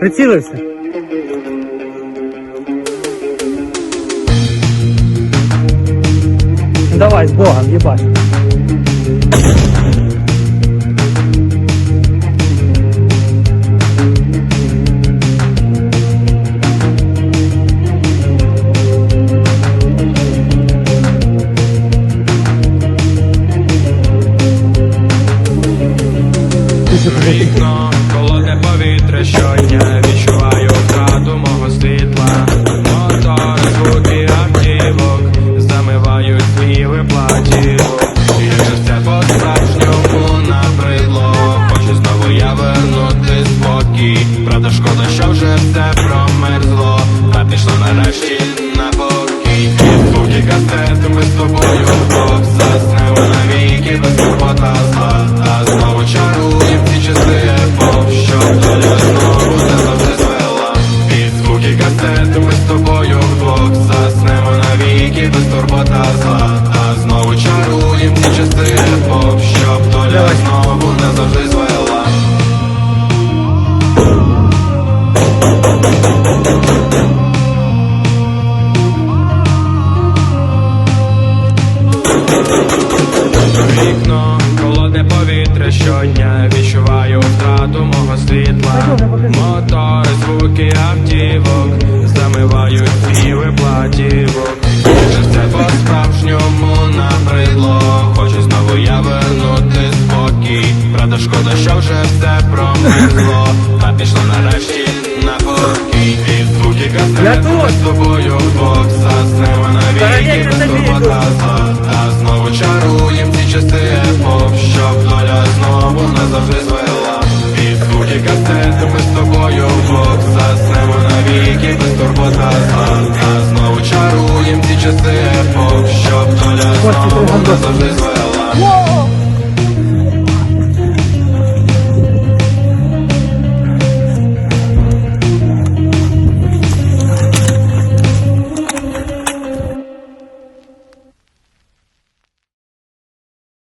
Прицілився. Давай, з Богом, їбать. Вікно, холодне повітря щодня Відчуваю втрату мого світла. Мотор, звуки автівок Замивають твій виплатівок І все по-справжньому набридло. Хочу знову я вернути спокій. Правда, шкода, що вже все промерзло. Та пішло нарешті на покій. І звуки кастету ми з тобою кастету ми з тобою вдвох Заснемо навіки без турбота зла. А знову чаруєм ці часи епох Щоб доля знову не завжди звела. Вікно, холодне повітря щодня Відчуваю втрату мого світла. Мотор, звуки твій виплатівок Вже все по-справжньому набридло. Хочу знову я вернути спокій. Правда, шкода, що вже все промерзло Та пішло нарешті на покій Від звуки Я кастету з тобою вдвох Заснемо навіки Перевірте без турбота зла. А знову чаруєм ці часи епох Щоб доля знову не завжди звела. Від звуки ми з тобою вдвох Заснемо навіки без турбота зла чаруєм ті часи епох, щоб доля з нами буде завжди звела.